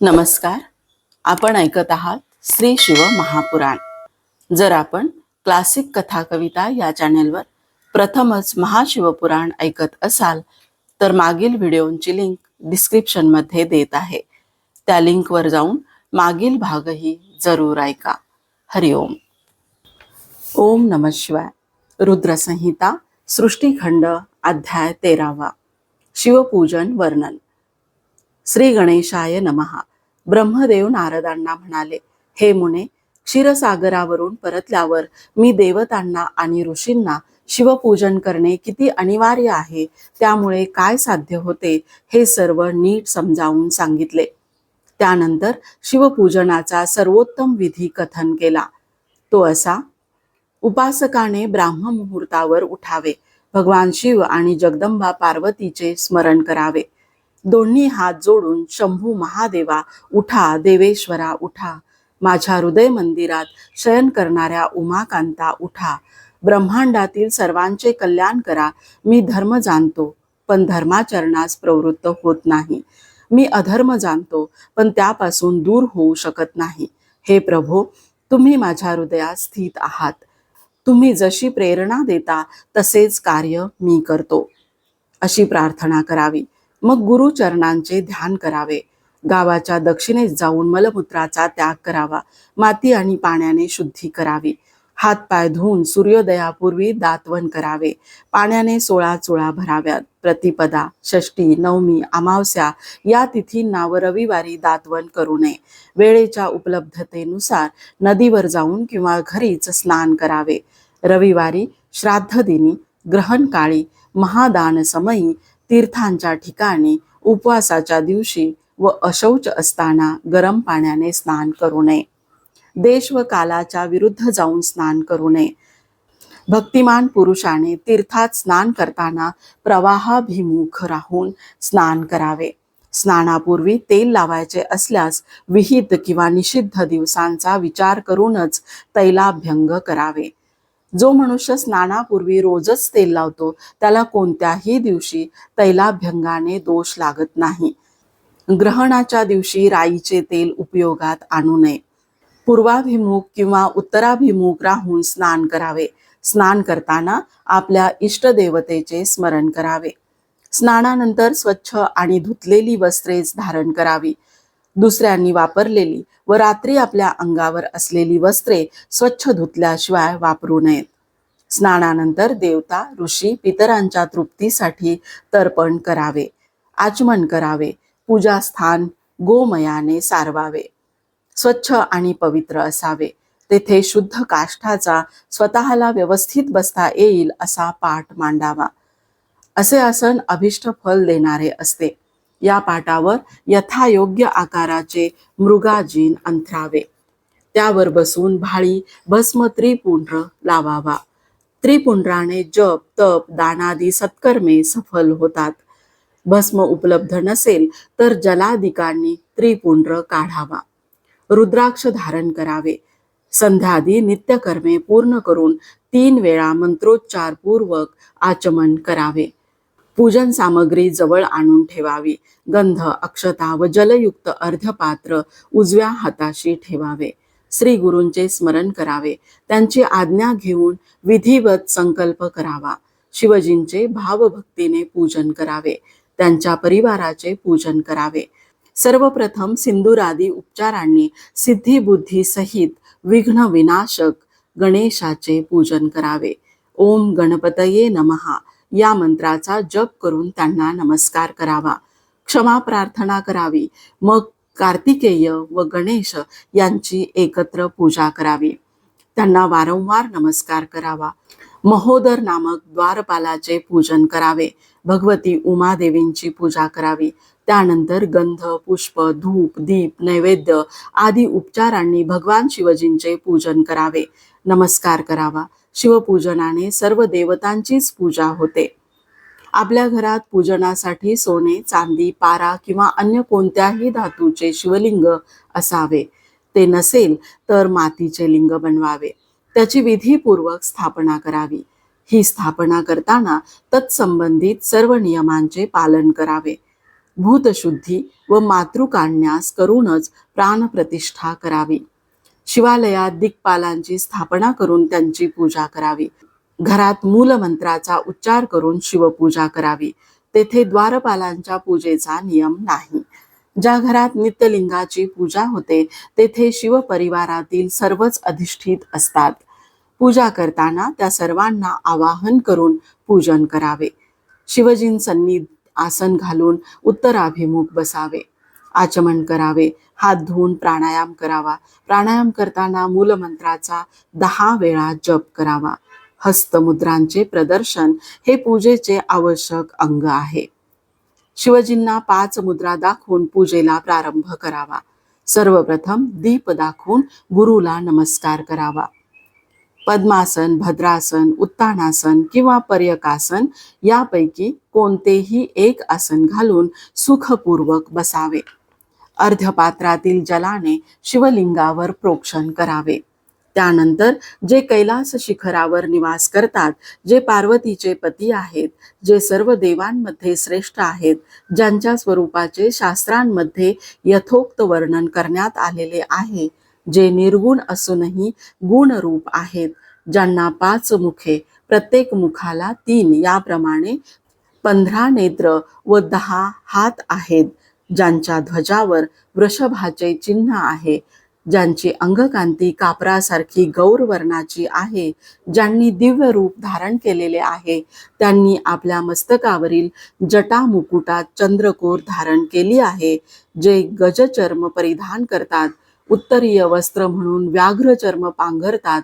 नमस्कार. आपण ऐकत आहात श्री शिव महापुराण. जर आपण क्लासिक कथा कविता या चॅनेलवर प्रथमच महाशिवपुराण ऐकत असाल तर मागील व्हिडिओंची लिंक डिस्क्रिप्शनमध्ये देत आहे. त्या लिंकवर जाऊन मागील भागही जरूर ऐका. हरिओम ओम. नम शिवाय. रुद्रसंहिता सृष्टीखंड अध्याय तेरावा. शिवपूजन वर्णन. श्री गणेशाय नमहा ब्रह्मदेव नारदांना म्हणाले हे मुने क्षीरसागरावरून परतल्यावर मी देवतांना आणि ऋषींना शिवपूजन करणे किती अनिवार्य आहे त्यामुळे काय साध्य होते हे सर्व नीट समजावून सांगितले. त्यानंतर शिवपूजनाचा सर्वोत्तम विधी कथन केला. तो असा उपासकाने ब्राह्म मुहूर्तावर उठावे भगवान शिव आणि जगदंबा पार्वतीचे स्मरण करावे. दोन्ही हात जोडून शंभू महादेवा उठा देवेश्वरा उठा. माझ्या हृदय मंदिरात शयन करणाऱ्या उमाकांता उठा. ब्रह्मांडातील सर्वांचे कल्याण करा. मी धर्म जाणतो पण धर्माचरणास प्रवृत्त होत नाही. मी अधर्म जाणतो पण त्यापासून दूर होऊ शकत नाही. हे प्रभो तुम्ही माझ्या हृदयात स्थित आहात. तुम्ही जशी प्रेरणा देता तसेच कार्य मी करतो. अशी प्रार्थना करावी. मग गुरुचरणांचे ध्यान करावे. गावाच्या दक्षिणेस जाऊन मलमूत्राचा त्याग करावा. माती आणि पाण्याने शुद्धी करावी. हात पाय धुवून सूर्योदयापूर्वी दातवन करावे. पाण्याने सोळा चुळा भराव्यात. प्रतिपदा षष्टी नवमी अमावस्या या तिथींना व रविवारी दातवन करू नये. वेळेच्या उपलब्धतेनुसार नदीवर जाऊन किंवा घरीच स्नान करावे. रविवारी श्राद्ध दिनी ग्रहणकाळी महादान समयी तीर्थांच्या ठिकाणी उपवासाच्या दिवशी व अशौच असताना गरम पाण्याने स्नान करू नये. देश व कालाच्या विरुद्ध जाऊन स्नान करू नये. भक्तिमान पुरुषाने तीर्थात स्नान करताना प्रवाहाभिमुख राहून स्नान करावे. स्नानापूर्वी तेल लावायचे असल्यास विहित किंवा निषिद्ध दिवसांचा विचार करूनच तैलाभ्यंग करावे. जो मनुष्य स्नानापूर्वी रोजच तेल लावतो त्याला कोणत्याही दिवशी तैलाभ्यंगाने दोष लागत नाही. ग्रहणाच्या दिवशी राईचे तेल उपयोगात आणू नये. पूर्वाभिमुख किंवा उत्तराभिमुख राहून स्नान करावे. स्नान करताना आपल्या इष्टदेवतेचे स्मरण करावे. स्नानानंतर स्वच्छ आणि धुतलेली वस्त्रेच धारण करावी. दुसऱ्यांनी वापरलेली व रात्री आपल्या अंगावर असलेली वस्त्रे स्वच्छ धुतल्याशिवाय वापरू नयेत. स्नानानंतर देवता ऋषी पितरांच्या तृप्तीसाठी तर्पण करावे आचमन करावे पूजास्थान गोमयाने सारवावे स्वच्छ आणि पवित्र असावे. तेथे शुद्ध काष्ठाचा स्वतःला व्यवस्थित बसता येईल असा पाठ मांडावा. असे आसन अभिष्ट फल देणारे असते. या पाटावर यथायोग्य आकाराचे मृगाजीन अंथरावे. त्यावर बसून भाळी भस्म त्रिपुंड्र लावावा. त्रिपुंड्राने जप तप दानादी सत्कर्मे सफल होतात. भस्म उपलब्ध नसेल तर जलाधिकांनी त्रिपुंड्र काढावा. रुद्राक्ष धारण करावे. संध्यादी नित्यकर्मे पूर्ण करून तीन वेळा मंत्रोच्चारपूर्वक आचमन करावे. पूजन सामग्री जवळ आणून ठेवावी. गंध अक्षता व जलयुक्त अर्धपात्र उजव्या हाताशी ठेवावे. श्री गुरूंचे स्मरण करावे. त्यांची आज्ञा घेऊन विधिवत संकल्प करावा. शिवजींचे भावभक्तीने पूजन करावे. त्यांच्या परिवाराचे पूजन करावे. सर्वप्रथम सिंदूरादी उपचारांनी सिद्धिबुद्धी सहित विघ्न विनाशक गणेशाचे पूजन करावे. ओम गणपतये नमहा या मंत्राचा जप करून त्यांना नमस्कार करावा. क्षमा प्रार्थना करावी. मग कार्तिकेय व गणेश यांची एकत्र पूजा करावी. त्यांना वारंवार नमस्कार करावा. महोदर नामक द्वारपालाचे पूजन करावे. भगवती उमादेवींची पूजा करावी. त्यानंतर गंध पुष्प धूप दीप नैवेद्य आदी उपचारांनी भगवान शिवजींचे पूजन करावे. नमस्कार करावा. शिवपूजनाने सर्व देवतांचीच पूजा होते. आपल्या घरात पूजनासाठी सोने चांदी पारा किंवा अन्य कोणत्याही धातूचे शिवलिंग असावे. ते नसेल तर मातीचे लिंग बनवावे. त्याची विधीपूर्वक स्थापना करावी. ही स्थापना करताना तत्संबंधित सर्व नियमांचे पालन करावे. भूतशुद्धी व मातृकान्यास करूनच प्राणप्रतिष्ठा करावी. शिवालयात दिग्पालांची स्थापना करून त्यांची पूजा करावी. घरात मूलमंत्राचा उच्चार करून शिवपूजा करावी. तेथे द्वारपालांच्या पूजेचा नियम नाही. ज्या घरात नित्यलिंगाची पूजा होते तेथे शिवपरिवारातील सर्वच अधिष्ठित असतात. पूजा करताना त्या सर्वांना आवाहन करून पूजन करावे. शिवजींसन्नी आसन घालून उत्तराभिमुख बसावे. आचमन करावे. हात धुवून प्राणायाम करावा. प्राणायाम करताना मूलमंत्राचा दहा वेळा जप करावा. हस्तमुद्रांचे प्रदर्शन हे पूजेचे आवश्यक अंग आहे. शिवजींना पाच मुद्रा दाखवून पूजेला प्रारंभ करावा. सर्वप्रथम दीप दाखवून गुरुला नमस्कार करावा. पद्मासन भद्रासन उत्तानासन किंवा पर्यकासन यापैकी कोणतेही एक आसन घालून सुखपूर्वक बसावे. अर्ध्यपात्रातील जलाने शिवलिंगावर प्रोक्षण करावे. त्यानंतर जे कैलास शिखरावर निवास करतात जे पार्वतीचे पती आहेत जे सर्व देवांमध्ये श्रेष्ठ आहेत ज्यांच्या स्वरूपाचे शास्त्रांमध्ये यथोक्त वर्णन करण्यात आलेले आहे जे निर्गुण असूनही गुणरूप आहेत ज्यांना पाच मुखे प्रत्येक मुखाला तीन याप्रमाणे पंधरा नेत्र व दहा हात आहेत. ज्यांच्या ध्वजावर वृषभाचे चिन्ह आहे ज्यांची अंगकांती कापरासारखी गौर वर्णाची आहे ज्यांनी दिव्य रूप धारण केलेले आहे त्यांनी आपल्या मस्तकावरील जटा मुकुटात चंद्रकोर धारण केली आहे जे गजचर्म परिधान करतात उत्तरीय वस्त्र म्हणून व्याघ्र चर्म पांघरतात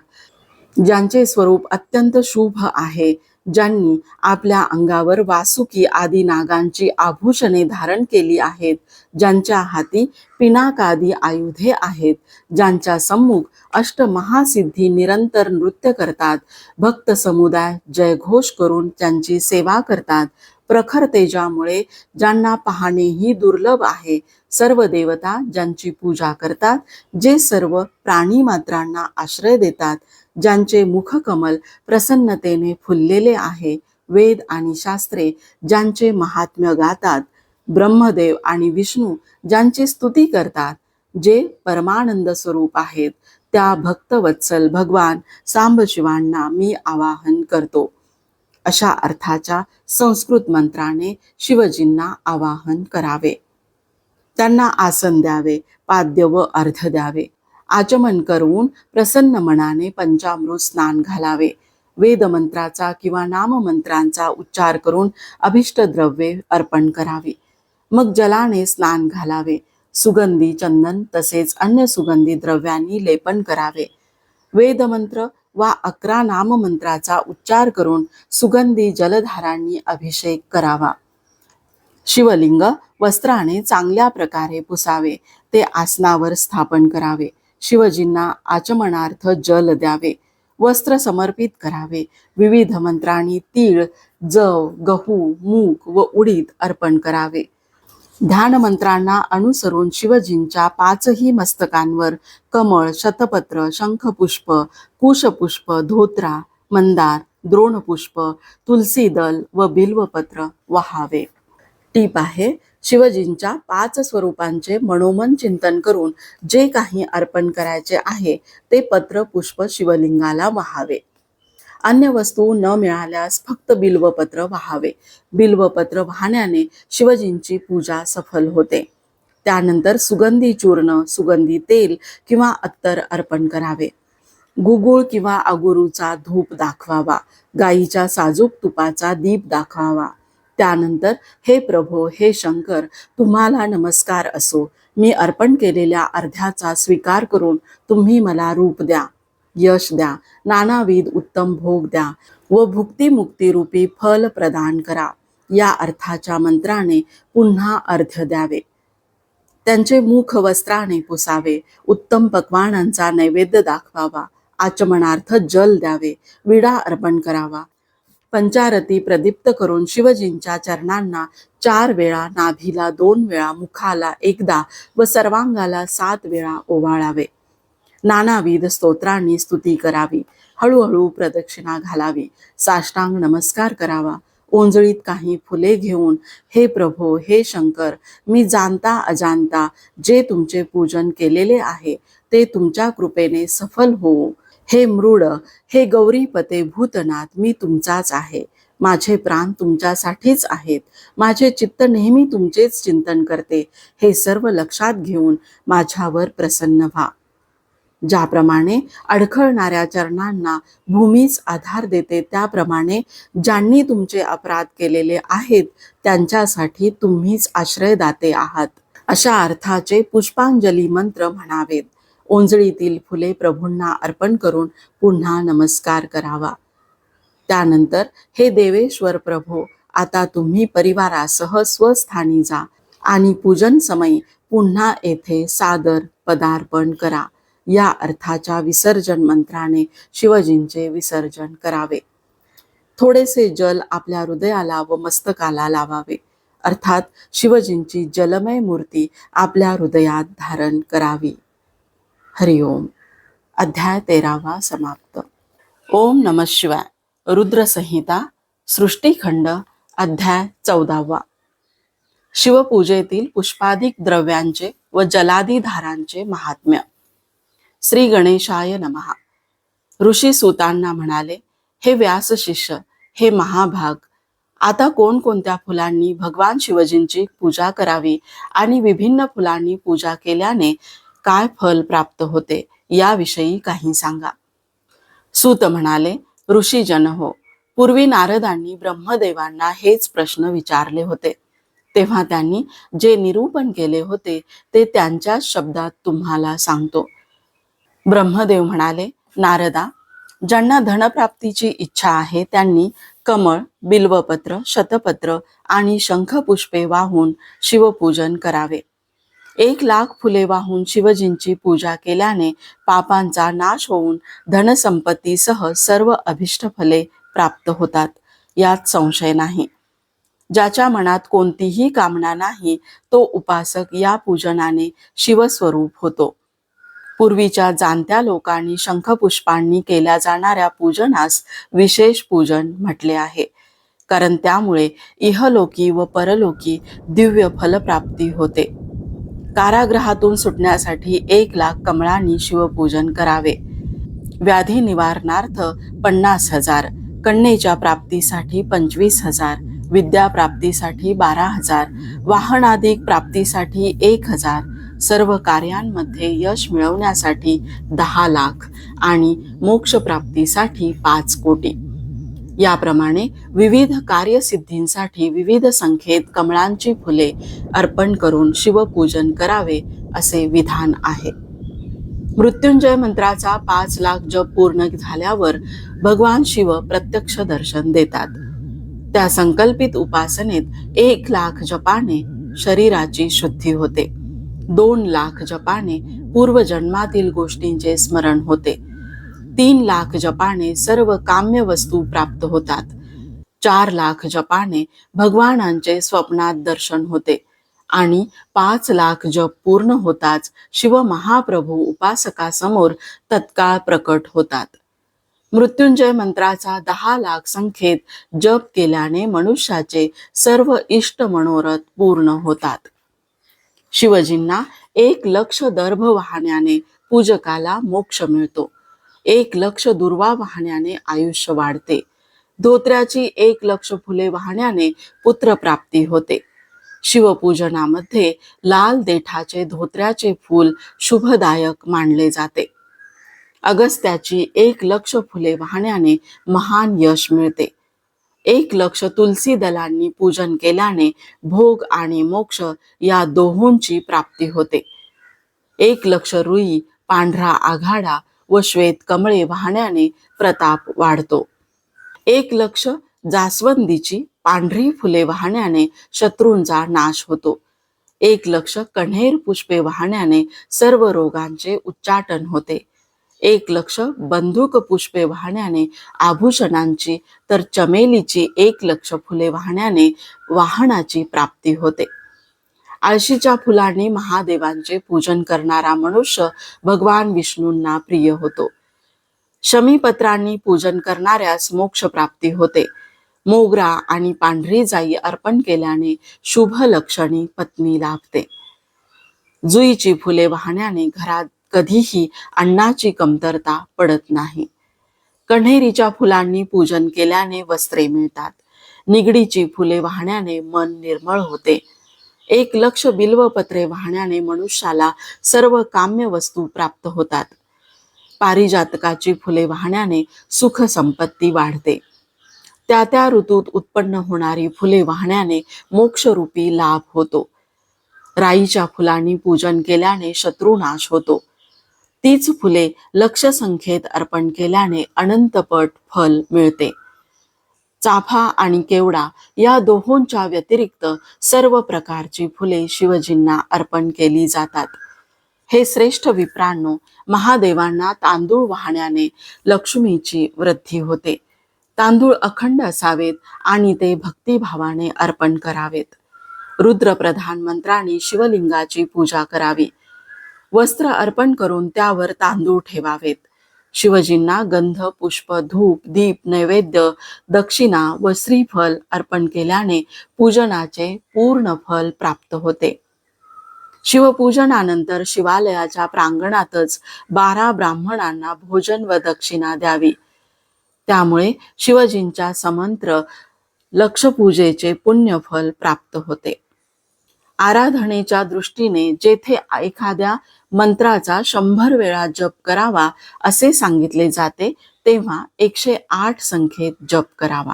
ज्यांचे स्वरूप अत्यंत शुभ आहे ज्यांनी आपल्या अंगावर वासुकी आदी नागांची आभूषणे धारण केली आहेत ज्यांच्या हाती पिनाकादी आयुधे आहेत ज्यांच्या सम्मुख अष्टमहासिद्धी निरंतर नृत्य करतात भक्त समुदाय जयघोष करून त्यांची सेवा करतात. प्रखर तेजामुळे ज्यांना पाहणेही दुर्लभ आहे सर्व देवता ज्यांची पूजा करतात जे सर्व प्राणी मात्रांना आश्रय देतात ज्यांचे मुखकमल प्रसन्नतेने फुललेले आहे वेद आणि शास्त्रे ज्यांचे महात्म्य गातात ब्रह्मदेव आणि विष्णू ज्यांची स्तुती करतात जे परमानंद स्वरूप आहेत त्या भक्तवत्सल भगवान सांबशिवांना मी आवाहन करतो. अशा अर्थाच्या संस्कृत मंत्राने शिवजींना आवाहन करावे. त्यांना आसन द्यावे पाद्य व अर्ध द्यावे. आचमन करून प्रसन्न मनाने पंचामृत स्नान घालावे. वेदमंत्राचा किंवा नाममंत्रांचा उच्चार करून अभिष्ट द्रव्ये अर्पण करावी. मग जलाने स्नान घालावे. सुगंधी चंदन तसेच अन्य सुगंधी द्रव्यांनी लेपन करावे. वेदमंत्र वा अकरा नाममंत्राचा उच्चार करून सुगंधी जलधारांनी अभिषेक करावा. शिवलिंग वस्त्राने चांगल्या प्रकारे पुसावे. ते आसनावर स्थापन करावे. शिवजींना आचमनार्थ जल द्यावे वस्त्र समर्पित करावे विविध मंत्रांनी तीळ जव गहू मूग व उडीद अर्पण करावे. ध्यान मंत्रांना अनुसरून शिवजींच्या पाचही मस्तकांवर कमळ शतपत्र शंखपुष्प कुशपुष्प धोत्रा मंदार द्रोणपुष्प तुलसीदल व बिल्वपत्र वहावे. टीप आहे शिवजींच्या पाच स्वरूपांचे मनोमन चिंतन करून जे काही अर्पण करायचे आहे ते पत्र पुष्प शिवलिंगाला वहावे. अन्य वस्तू न मिळाल्यास फक्त बिल्वपत्र वहावे. बिल्वपत्र वाहण्याने शिवजींची पूजा सफल होते. त्यानंतर सुगंधी चूर्ण सुगंधी तेल किंवा अत्तर अर्पण करावे. गुगुळ किंवा अगुरूचा धूप दाखवावा. गाईच्या साजूक तुपाचा दीप दाखवावा. त्यानंतर हे प्रभो हे शंकर तुम्हाला नमस्कार असो. मी अर्पण केलेल्या अर्ध्याचा स्वीकार करून तुम्ही मला रूप द्या यश द्या नानाविध उत्तम भोग द्या व भुक्ती फल प्रदान करा. या अर्थाच्या मंत्राने पुन्हा अर्ध्य द्यावे. त्यांचे मुख वस्त्राने पुसावे. उत्तम पक्वानांचा नैवेद्य दाखवावा. आचमनार्थ जल द्यावे. विडा अर्पण करावा. पंचारती प्रदीप्त करून शिवजींच्या चरणांना चार वेळा नाभीला दोन वेळा मुखाला एकदा व सर्वांगाला सात वेळा ओवाळावे. नानाविध स्तोत्रांनी स्तुती करावी. हळूहळू प्रदक्षिणा घालावी. साष्टांग नमस्कार करावा. ओंजळीत काही फुले घेऊन हे प्रभो हे शंकर मी जाणता अजाणता जे तुमचे पूजन केलेले आहे ते तुमच्या कृपेने सफल होऊ. हे मृड हे गौरीपते भूतनाथ मी तुमचाच आहे. माझे प्राण तुमच्यासाठीच आहेत. माझे चित्त नेहमी तुमचेच चिंतन करते. हे सर्व लक्षात घेऊन माझ्यावर प्रसन्न व्हा. ज्याप्रमाणे अडखळणाऱ्या चरणांना भूमीच आधार देते त्याप्रमाणे ज्यांनी तुमचे अपराध केलेले आहेत त्यांच्यासाठी तुम्हीच आश्रयदाते आहात. अशा अर्थाचे पुष्पांजली मंत्र म्हणावेत. ओंजळीतील फुले प्रभूंना अर्पण करून पुन्हा नमस्कार करावा. त्यानंतर हे देवेश्वर प्रभो आता तुम्ही परिवारासह स्वस्थानी जा आणि पूजन समयी पुन्हा येथे सादर पदार्पण करा. या अर्थाच्या विसर्जन मंत्राने शिवजींचे विसर्जन करावे. थोडेसे जल आपल्या हृदयाला व मस्तकाला लावावे. अर्थात शिवजींची जलमय मूर्ती आपल्या हृदयात धारण करावी. हरिओम अध्याय तेरावा समाप्त. ओम नम शिवाय. रुद्रसंहिता सृष्टीखंड अध्याय चौदावा. शिवपूजेतील पुष्पाधिक द्रव्यांचे व जलादिधारांचे महात्म्य. श्री गणेशाय नमहा ऋषी सुतांना म्हणाले हे व्यास शिष्य हे महाभाग. आता कोणकोणत्या फुलांनी भगवान शिवजींची पूजा करावी आणि विभिन्न फुलांनी पूजा केल्याने काय फल प्राप्त होते याविषयी काही सांगा. सूत म्हणाले ऋषीजन हो पूर्वी नारदांनी ब्रह्मदेवांना हेच प्रश्न विचारले होते. तेव्हा त्यांनी जे निरूपण केले होते ते त्यांच्याच शब्दात तुम्हाला सांगतो. ब्रह्मदेव म्हणाले नारदा ज्यांना धनप्राप्तीची इच्छा आहे त्यांनी कमळ बिल्वपत्र शतपत्र आणि शंखपुष्पे वाहून शिवपूजन करावे. एक लाख फुले वाहून शिवजींची पूजा केल्याने पापांचा नाश होऊन धनसंपत्तीसह सर्व अभिष्ट फले प्राप्त होतात. यात संशय नाही. ज्याच्या मनात कोणतीही कामना नाही तो उपासक या पूजनाने शिवस्वरूप होतो. पूर्वीच्या जाणत्या लोकांनी शंखपुष्पांनी केल्या जाणाऱ्या पूजनास विशेष पूजन म्हटले आहे. कारण त्यामुळे इहलोकी व परलोकी दिव्य फलप्राप्ती होते. कारागृहातून सुटण्यासाठी एक लाख कमळांनी शिवपूजन करावे. व्याधी निवारणार्थ पन्नास हजार कन्येच्या प्राप्तीसाठी पंचवीस हजार विद्या प्राप्तीसाठी बारा हजार वाहनाधिक प्राप्तीसाठी एक हजार सर्व कार्यांमध्ये यश मिळवण्यासाठी दहा लाख आणि मोक्षप्राप्तीसाठी पाच कोटी. याप्रमाणे विविध कार्यसिद्धींसाठी विविध संख्येत कमळांची फुले अर्पण करून शिवपूजन करावे असे विधान आहे. मृत्युंजय मंत्राचा पाच लाख जप पूर्ण झाल्यावर भगवान शिव प्रत्यक्ष दर्शन देतात. त्या संकल्पित उपासनेत एक लाख जपाने शरीराची शुद्धी होते. दोन लाख जपाने पूर्वजन्मातील गोष्टींचे स्मरण होते. तीन लाख जपाने सर्व काम्य वस्तू प्राप्त होतात. चार लाख जपाने भगवानांचे स्वप्नात दर्शन होते आणि पाच लाख जप पूर्ण होताच शिव महाप्रभू उपासकासमोर तत्काळ प्रकट होतात. मृत्युंजय मंत्राचा दहा लाख संख्येत जप केल्याने मनुष्याचे सर्व इष्ट मनोरथ पूर्ण होतात. शिवजींना एक लक्ष दर्भ वाहण्याने पूजकाला मोक्ष मिळतो. एक लक्ष दुर्वा वाहण्याने आयुष्य वाढते. धोत्र्याची एक लक्ष फुले वाहण्याने पुत्रप्राप्ती होते. शिवपूजनामध्ये लाल देठाचे धोत्र्याचे फूल शुभदायक मानले जाते. अगस्त्याची एक लक्ष फुले वाहण्याने महान यश मिळते. एक लक्ष तुलसी दलांनी पूजन केल्याने भोग आणि मोक्ष या दोहोंची प्राप्ती होते. एक लक्ष रुई पांढरा आघाडा व श्वेत कमळे वाहण्याने प्रताप वाढतो. एक लक्ष जास्वंदीची पांढरी फुले वाहण्याने शत्रूंचा नाश होतो. एक लक्ष कण्हेर पुष्पे वाहण्याने सर्व रोगांचे उच्चाटन होते. एक लक्ष बंदूक पुष्पे वाहण्याने आभूषणांची तर चमेलीची एक लक्ष फुले वाहण्याने वाहनाची प्राप्ती होते. आळशीच्या फुलांनी महादेवांचे पूजन करणारा मनुष्य भगवान विष्णूंना प्रिय होतो. शमीपत्रांनी पूजन करणाऱ्यास मोक्ष प्राप्ती होते. मोगरा आणि पांढरी जाई अर्पण केल्याने शुभ लक्षणी पत्नी लाभते. जुईची फुले वाहण्याने घरात कधीही अन्नाची कमतरता पडत नाही. कण्हेरीच्या फुलांनी पूजन केल्याने वस्त्रे मिळतात. निगडीची फुले वाहण्याने मन निर्मळ होते. एक लक्ष बिल्वपत्रे वाहण्याने मनुष्याला सर्व काम्य वस्तू प्राप्त होतात. पारिजातकाची फुले वाहण्याने सुख संपत्ती वाढते. त्या त्या ऋतूत उत्पन्न होणारी फुले वाहण्याने मोक्षरूपी लाभ होतो. राईच्या फुलांनी पूजन केल्याने शत्रुनाश होतो. तीच फुले लक्षसंख्येत अर्पण केल्याने अनंतपट फल मिळते. चाफा आणि केवडा या दोहोंच्या व्यतिरिक्त सर्व प्रकारची फुले शिवजींना अर्पण केली जातात. हे श्रेष्ठ विप्रांनो महादेवांना तांदूळ वाहण्याने लक्ष्मीची वृद्धी होते. तांदूळ अखंड असावेत आणि ते भक्तिभावाने अर्पण करावेत. रुद्रप्रधान मंत्राने शिवलिंगाची पूजा करावी. वस्त्र अर्पण करून त्यावर तांदूळ ठेवावेत. शिवजींना गंध पुष्प धूप दीप नैवेद्य दक्षिणा व श्रीफल अर्पण केल्याने पूजनाचे पूर्ण फल प्राप्त होते. शिवपूजनानंतर शिवालयाच्या प्रांगणातच बारा ब्राह्मणांना भोजन व दक्षिणा द्यावी. त्यामुळे शिवजींच्या समंत्र लक्षपूजेचे पुण्यफल प्राप्त होते. आराधनेच्या दृष्टीने जेथे एखाद्या मंत्राचा शंभर वेळा जप करावा असे सांगितले जाते तेव्हा एकशे आठ संख्येत जप करावा.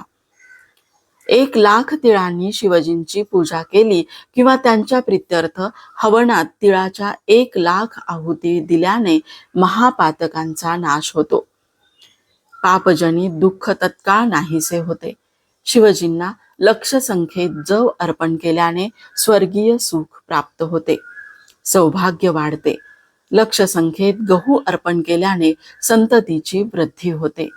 एक लाख तिळांनी शिवजींची पूजा केली किंवा त्यांच्या प्रित्यर्थ हवनात तिळाच्या एक लाख आहुती दिल्याने महापातकांचा नाश होतो. पापजनी दुःख तत्काळ नाहीसे होते. शिवजींना लक्ष संख्येत जव अर्पण केल्याने स्वर्गीय सुख प्राप्त होते. सौभाग्य वाढते. लक्ष संख्येत गहू अर्पण केल्याने संततीची वृद्धी होते.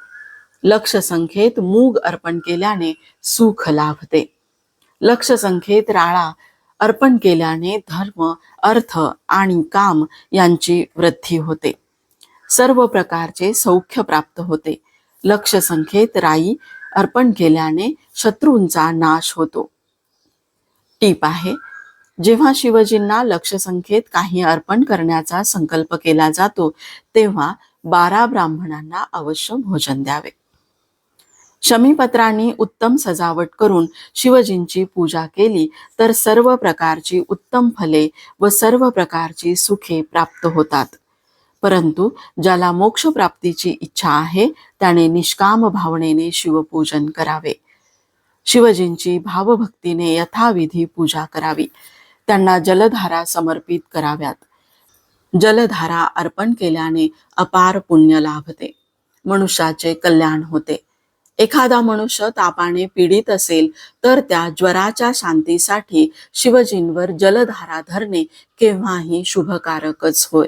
लक्ष संख्येत मूग अर्पण केल्याने सुख लाभते. लक्ष संख्येत राळा अर्पण केल्याने धर्म अर्थ आणि काम यांची वृद्धी होते. सर्व प्रकारचे सौख्य प्राप्त होते. लक्ष संख्येत राई अर्पण केल्याने शत्रूंचा नाश होतो. टीप आहे जेव्हा शिवजींना लक्षसंख्येत काही अर्पण करण्याचा संकल्प केला जातो तेव्हा बारा ब्राह्मणांना अवश्य भोजन द्यावे. शमीपत्रांनी उत्तम सजावट करून शिवजींची पूजा केली तर सर्व प्रकारची उत्तम फले व सर्व प्रकारची सुखे प्राप्त होतात. परंतु ज्याला मोक्ष प्राप्तीची इच्छा आहे त्याने निष्काम भावनेने शिवपूजन करावे. शिवजींची भावभक्तीने यथाविधी पूजा करावी. त्यांना जलधारा समर्पित कराव्यात. जलधारा अर्पण केल्याने अपार पुण्य लाभते. मनुष्याचे कल्याण होते. एखादा मनुष्य तापाने पीडित असेल तर त्या ज्वराच्या शांतीसाठी शिवजींवर जलधारा धरणे केव्हाही शुभकारकच होय.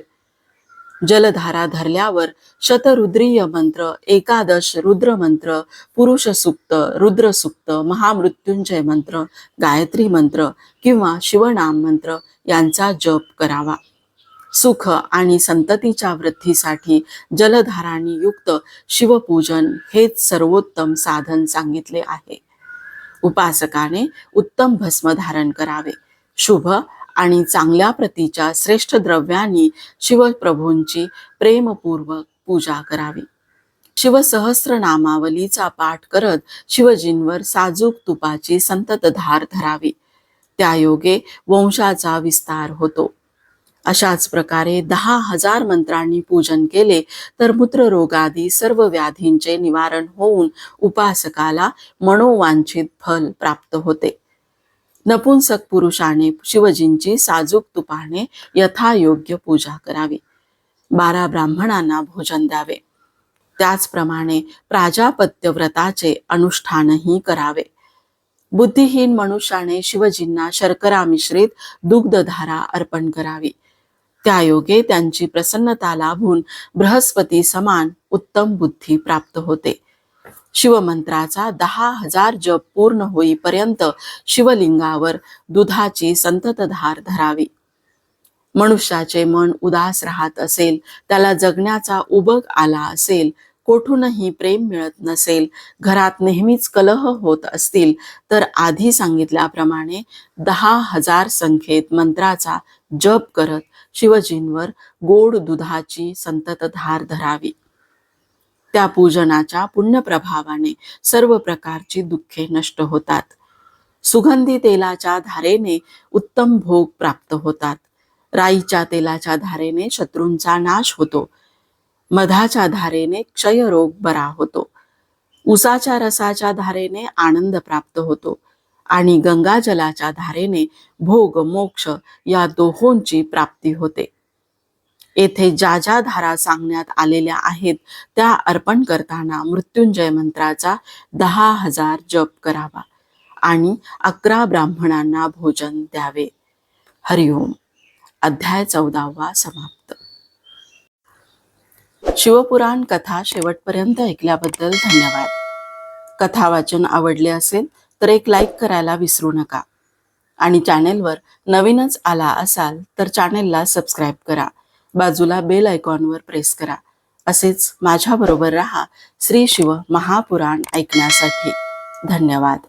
जलधारा धरल्यावर शतरुद्रीय मंत्र एकादश रुद्र मंत्र पुरुष सुक्त रुद्र सुक्त महामृत्युंजय मंत्र गायत्री मंत्र किंवा शिवनाम मंत्र यांचा जप करावा. सुख आणि संततीच्या वृद्धीसाठी जलधारांनी युक्त शिवपूजन हेच सर्वोत्तम साधन सांगितले आहे. उपासकाने उत्तम भस्म धारण करावे. शुभ आणि चांगल्या प्रतीच्या श्रेष्ठ द्रव्यांनी शिवप्रभूंची प्रेमपूर्वक पूजा करावी. शिवसहस्रनामावलीचा पाठ करत शिवजींवर साजूक तुपाची संततधार धरावी. त्या योगे वंशाचा विस्तार होतो. अशाच प्रकारे दहा हजार मंत्रांनी पूजन केले तर मूत्ररोगादी सर्व व्याधींचे निवारण होऊन उपासकाला मनोवांछित फल प्राप्त होते. नपुंसक पुरुषाने शिवजींची साजूक तुपाने यथायोग्य पूजा करावी. बारा ब्राह्मणांना भोजन द्यावे. त्याचप्रमाणे प्राजापत्य व्रताचे अनुष्ठानही करावे. बुद्धिहीन मनुष्याने शिवजींना शर्करा मिश्रित दुग्धधारा अर्पण करावी. त्यायोगे त्यांची प्रसन्नता लाभून बृहस्पती समान उत्तम बुद्धी प्राप्त होते. शिवमंत्राचा दहा हजार जप पूर्ण होईपर्यंत शिवलिंगावर दुधाची संततधार धरावी. मनुष्याचे मन उदास राहत असेल त्याला जगण्याचा उबग आला असेल कोठूनही प्रेम मिळत नसेल घरात नेहमीच कलह होत असतील तर आधी सांगितल्याप्रमाणे दहा हजार संख्येत मंत्राचा जप करत शिवजींवर गोड दुधाची संततधार धरावी. त्या पूजनाच्या पुण्यप्रभावाने सर्व प्रकारची दुःखे नष्ट होतात. सुगंधी तेलाच्या धारेने उत्तम भोग प्राप्त होतात. राईच्या तेलाच्या धारेने शत्रूंचा नाश होतो. मधाच्या धारेने क्षयरोग बरा होतो. उसाच्या रसाच्या धारेने आनंद प्राप्त होतो आणि गंगाजलाच्या धारेने भोग मोक्ष या दोहोंची प्राप्ती होते. येथे ज्या ज्या धारा सांगण्यात आलेल्या आहेत त्या अर्पण करताना मृत्युंजय मंत्राचा दहा हजार जप करावा आणि अकरा ब्राह्मणांना भोजन द्यावे. हरिओम. अध्याय चौदावा समाप्त. शिवपुराण कथा शेवटपर्यंत ऐकल्याबद्दल धन्यवाद. कथा वाचन आवडले असेल तर एक लाईक करायला विसरू नका. आणि चॅनेलवर नवीनच आला असाल तर चॅनेलला सबस्क्राईब करा. बाजूला बेल आयकॉनवर प्रेस करा. असेच माझ्याबरोबर रहा श्री शिव महापुराण ऐकण्यासाठी. धन्यवाद.